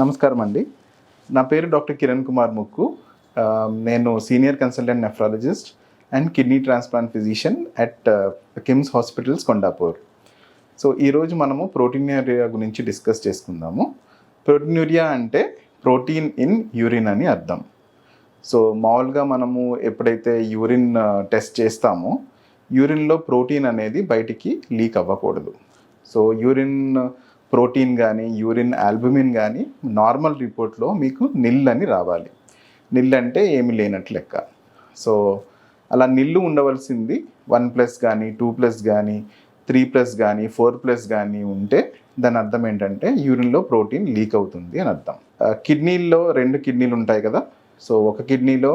నమస్కారం అండి నా పేరు డాక్టర్ కిరణ్ కుమార్ ముక్కు. నేను senior consultant nephrologist and kidney transplant physician at KIMS hospitals Kondapur. So ఈరోజు మనము ప్రోటీన్యూరియా గురించి డిస్కస్ చేసుకుందాము. ప్రోటీన్యూరియా అంటే ప్రోటీన్ ఇన్ యూరిన్ అని అర్థం. సో మామూలుగా మనము ఎప్పుడైతే యూరిన్ టెస్ట్ చేస్తామో యూరిన్లో ప్రోటీన్ అనేది బయటికి లీక్ అవ్వకూడదు. సో యూరిన్ ప్రోటీన్ కానీ యూరిన్ ఆల్బుమిన్ కానీ నార్మల్ రిపోర్ట్లో మీకు నిల్ అని రావాలి. నిల్ అంటే ఏమి లేనట్లు లెక్క. సో అలా నిల్లు ఉండవలసింది వన్ ప్లస్ కానీ టూ ప్లస్ కానీ త్రీ ప్లస్ కానీ ఫోర్ ప్లస్ కానీ ఉంటే దాని అర్థం ఏంటంటే యూరిన్లో ప్రోటీన్ లీక్ అవుతుంది అని అర్థం. కిడ్నీల్లో రెండు కిడ్నీలు ఉంటాయి కదా. సో ఒక కిడ్నీలో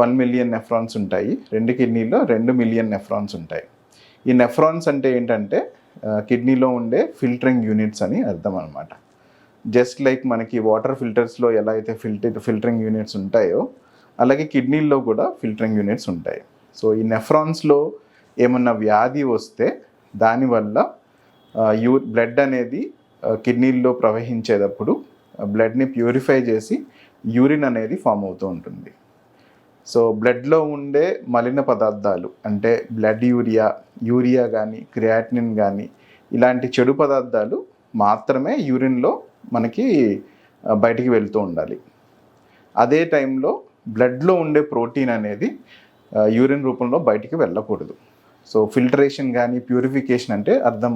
వన్ మిలియన్ నెఫ్రాన్స్ ఉంటాయి. రెండు కిడ్నీలో రెండు మిలియన్ నెఫ్రాన్స్ ఉంటాయి. ఈ నెఫ్రాన్స్ అంటే ఏంటంటే కిడ్నీలో ఉండే ఫిల్టరింగ్ యూనిట్స్ అని అర్థం అనమాట జస్ట్ లైక్ మనకి వాటర్ ఫిల్టర్స్లో ఎలా అయితే ఫిల్టర్ ఫిల్టరింగ్ యూనిట్స్ ఉంటాయో అలాగే కిడ్నీల్లో కూడా ఫిల్టరింగ్ యూనిట్స్ ఉంటాయి. సో ఈ నెఫ్రాన్స్లో ఏమన్నా వ్యాధి వస్తే దానివల్ల యూ బ్లడ్ అనేది కిడ్నీల్లో ప్రవహించేటప్పుడు బ్లడ్ని ప్యూరిఫై చేసి యూరిన్ అనేది ఫామ్ అవుతూ ఉంటుంది. సో బ్లడ్లో ఉండే మలిన పదార్థాలు అంటే బ్లడ్ యూరియా యూరియా కానీ క్రియాటినిన్ కానీ ఇలాంటి చెడు పదార్థాలు మాత్రమే యూరిన్లో మనకి బయటికి వెళ్తూ ఉండాలి. అదే టైంలో బ్లడ్లో ఉండే ప్రోటీన్ అనేది యూరిన్ రూపంలో బయటికి వెళ్ళకూడదు. సో ఫిల్టరేషన్ కానీ ప్యూరిఫికేషన్ అంటే అర్థం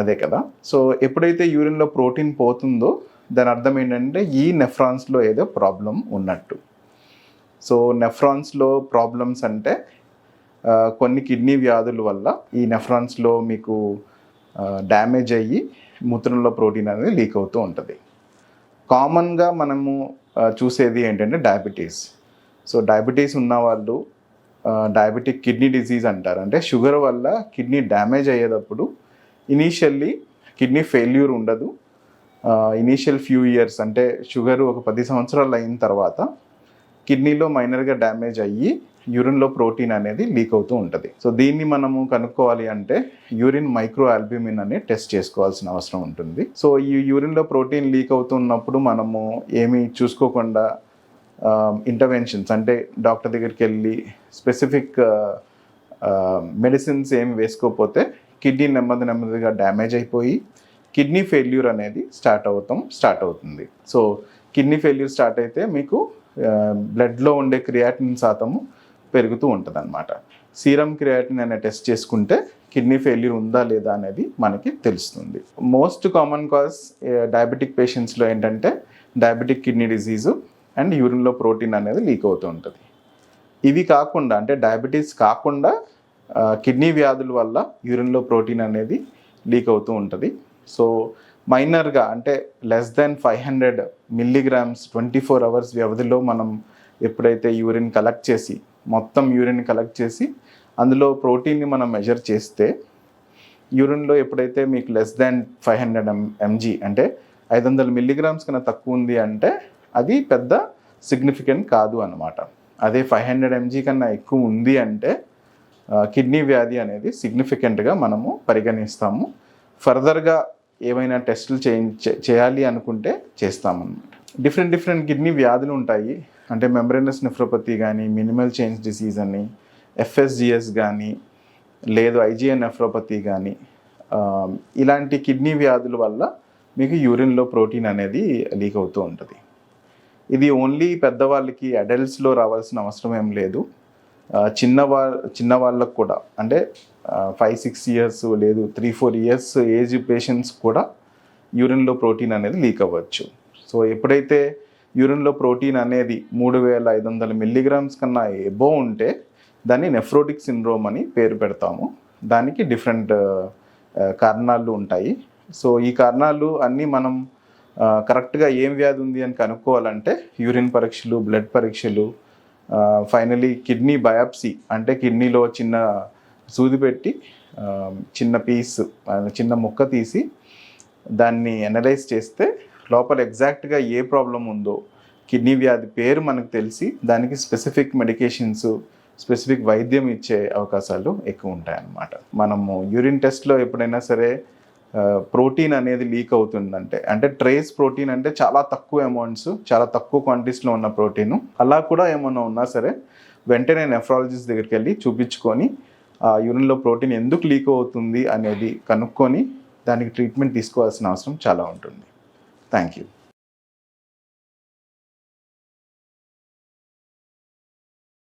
అదే కదా. సో ఎప్పుడైతే యూరిన్లో ప్రోటీన్ పోతుందో దాని అర్థం ఏంటంటే ఈ నెఫ్రాన్స్లో ఏదో ప్రాబ్లం ఉన్నట్టు. సో నెఫ్రాన్స్లో ప్రాబ్లమ్స్ అంటే కొన్ని కిడ్నీ వ్యాధుల వల్ల ఈ నెఫ్రాన్స్లో మీకు డ్యామేజ్ అయ్యి మూత్రంలో ప్రోటీన్ అనేది లీక్ అవుతూ ఉంటుంది. కామన్గా మనము చూసేది ఏంటంటే డయాబెటీస్. సో డయాబెటీస్ ఉన్నవాళ్ళు డయాబెటిక్ కిడ్నీ డిసీజ్ అంటారు. అంటే షుగర్ వల్ల కిడ్నీ డ్యామేజ్ అయ్యేటప్పుడు ఇనీషియల్లీ కిడ్నీ ఫెయిల్యూర్ ఉండదు. ఇనీషియల్ ఫ్యూ ఇయర్స్ అంటే షుగర్ ఒక పది సంవత్సరాలు అయిన తర్వాత కిడ్నీలో మైనర్గా డ్యామేజ్ అయ్యి యూరిన్లో ప్రోటీన్ అనేది లీక్ అవుతూ ఉంటుంది. సో దీన్ని మనము కనుక్కోవాలి అంటే యూరిన్ మైక్రో ఆల్బ్యూమిన్ అనే టెస్ట్ చేసుకోవాల్సిన అవసరం ఉంటుంది. సో ఈ యూరిన్లో ప్రోటీన్ లీక్ అవుతున్నప్పుడు మనము ఏమీ చూసుకోకుండా ఇంటర్వెన్షన్స్ అంటే డాక్టర్ దగ్గరికి వెళ్ళి స్పెసిఫిక్ మెడిసిన్స్ ఏమి వేసుకోకపోతే కిడ్నీ నెమ్మది నెమ్మదిగా డ్యామేజ్ అయిపోయి కిడ్నీ ఫెయిల్యూర్ అనేది స్టార్ట్ అవుతాం స్టార్ట్ అవుతుంది. సో కిడ్నీ ఫెయిల్యూర్ స్టార్ట్ అయితే మీకు బ్లడ్లో ఉండే క్రియాటిన్ శాతము పెరుగుతూ ఉంటుంది అనమాట సీరం క్రియాటిన్ అనే టెస్ట్ చేసుకుంటే కిడ్నీ ఫెయిల్యూర్ ఉందా లేదా అనేది మనకి తెలుస్తుంది. మోస్ట్ కామన్ కాజ్ డయాబెటిక్ పేషెంట్స్లో ఏంటంటే డయాబెటిక్ కిడ్నీ డిసీజు అండ్ యూరిన్లో ప్రోటీన్ అనేది లీక్ అవుతూ ఉంటుంది. ఇవి కాకుండా అంటే డయాబెటీస్ కాకుండా కిడ్నీ వ్యాధుల వల్ల యూరిన్లో ప్రోటీన్ అనేది లీక్ అవుతూ ఉంటుంది. సో మైనర్గా అంటే less than five hundred milligrams twenty four hours వ్యవధిలో మనం ఎప్పుడైతే యూరిన్ కలెక్ట్ చేసి మొత్తం యూరిన్ కలెక్ట్ చేసి అందులో ప్రోటీన్ని మనం మెజర్ చేస్తే యూరిన్లో ఎప్పుడైతే మీకు less than five hundred M MG అంటే ఐదు వందల మిల్లీగ్రామ్స్ కన్నా తక్కువ ఉంది అంటే అది పెద్ద సిగ్నిఫికెంట్ కాదు అన్నమాట. అదే ఫైవ్ హండ్రెడ్ ఎంజీ కన్నా ఎక్కువ ఉంది అంటే కిడ్నీ వ్యాధి అనేది సిగ్నిఫికెంట్గా మనము పరిగణిస్తాము. ఫర్దర్గా ఏమైనా టెస్టులు చేయించ చేయాలి అనుకుంటే చేస్తామన్నమాట. డిఫరెంట్ డిఫరెంట్ కిడ్నీ వ్యాధులు ఉంటాయి. అంటే మెంబ్రెనస్ నెఫ్రోపతి కానీ మినిమల్ చేంజ్ డిసీజ్ అని ఎఫ్ఎస్జిఎస్ కానీ లేదు ఐజిఎన్ నెఫ్రోపతి కానీ ఇలాంటి కిడ్నీ వ్యాధుల వల్ల మీకు యూరిన్లో ప్రోటీన్ అనేది లీక్ అవుతూ ఉంటుంది. ఇది ఓన్లీ పెద్దవాళ్ళకి అడల్ట్స్లో రావాల్సిన అవసరం ఏం లేదు. చిన్నవా చిన్న వాళ్ళకు కూడా అంటే ఫైవ్ సిక్స్ ఇయర్స్ లేదు three four years age patients కూడా యూరిన్లో ప్రోటీన్ అనేది లీక్ అవ్వచ్చు. సో ఎప్పుడైతే యూరిన్లో ప్రోటీన్ అనేది మూడు వేల ఐదు వందల మిల్లీగ్రామ్స్ కన్నా ఎబో ఉంటే దాన్ని నెఫ్రోటిక్ సిండ్రోమ్ అని పేరు పెడతాము. దానికి డిఫరెంట్ కారణాలు ఉంటాయి. సో ఈ కారణాలు అన్నీ మనం కరెక్ట్గా ఏం వ్యాధి ఉంది అని కనుక్కోవాలంటే యూరిన్ పరీక్షలు బ్లడ్ పరీక్షలు ఫైనలీ కిడ్నీ బయాప్సీ అంటే కిడ్నీలో చిన్న సూది పెట్టి చిన్న పీస్ చిన్న ముక్క తీసి దాన్ని అనలైజ్ చేస్తే లోపల ఎగ్జాక్ట్గా ఏ ప్రాబ్లం ఉందో కిడ్నీ వ్యాధి పేరు మనకు తెలిసి దానికి స్పెసిఫిక్ మెడికేషన్స్ స్పెసిఫిక్ వైద్యం ఇచ్చే అవకాశాలు ఎక్కువ ఉంటాయన్నమాట. మనము యూరిన్ టెస్ట్లో ఎప్పుడైనా సరే ప్రోటీన్ అనేది లీక్ అవుతుందంటే అంటే ట్రేస్ ప్రోటీన్ అంటే చాలా తక్కువ అమౌంట్స్ చాలా తక్కువ క్వాంటిటీస్లో ఉన్న ప్రోటీన్. అలా కూడా ఏమన్నా ఉన్నా సరే వెంటనే నెఫ్రాలజిస్ట్ దగ్గరికి వెళ్ళి చూపించుకొని ఆ యూరిన్లో ప్రోటీన్ ఎందుకు లీక్ అవుతుంది అనేది కనుక్కొని దానికి ట్రీట్మెంట్ తీసుకోవాల్సిన అవసరం చాలా ఉంటుంది. Thank you